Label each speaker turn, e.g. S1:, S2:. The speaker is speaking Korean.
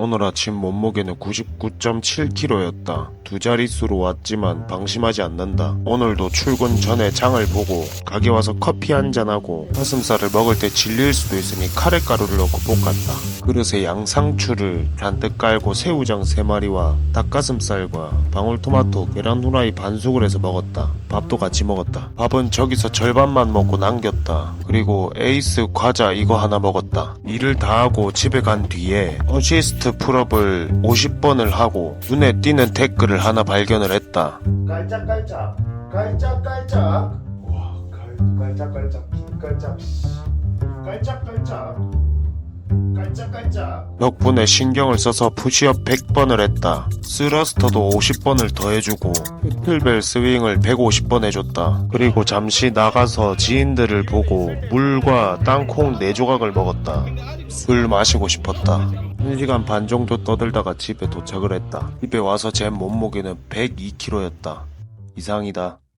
S1: 오늘 아침 몸무게는 99.7kg였다. 두 자릿수로 왔지만 방심하지 않는다. 오늘도 출근 전에 장을 보고 가게 와서 커피 한잔하고 가슴살을 먹을 때 질릴 수도 있으니 카레가루를 넣고 볶았다. 그릇에 양상추를 잔뜩 깔고 새우장 3마리와 닭가슴살과 방울토마토, 계란 후라이 반숙을 해서 먹었다. 밥도 같이 먹었다. 밥은 저기서 절반만 먹고 남겼다. 그리고 에이스 과자 이거 하나 먹었다. 일을 다 하고 집에 간 뒤에 어시스트 풀업을 50번을 하고 눈에 띄는 댓글을 하나 발견을 했다.
S2: 깔짝깔짝 깔짝깔짝 와 깔, 깔짝깔짝 깔짝 씨. 깔짝깔짝 깔짝깔짝
S1: 덕분에 신경을 써서 푸시업 100번을 했다. 스러스터도 50번을 더 해주고 피틀벨 스윙을 150번 해줬다. 그리고 잠시 나가서 지인들을 보고 물과 땅콩 4조각을 먹었다. 술 마시고 싶었다. 1시간 반 정도 떠들다가 집에 도착을 했다. 집에 와서 제 몸무게는 102kg였다. 이상이다.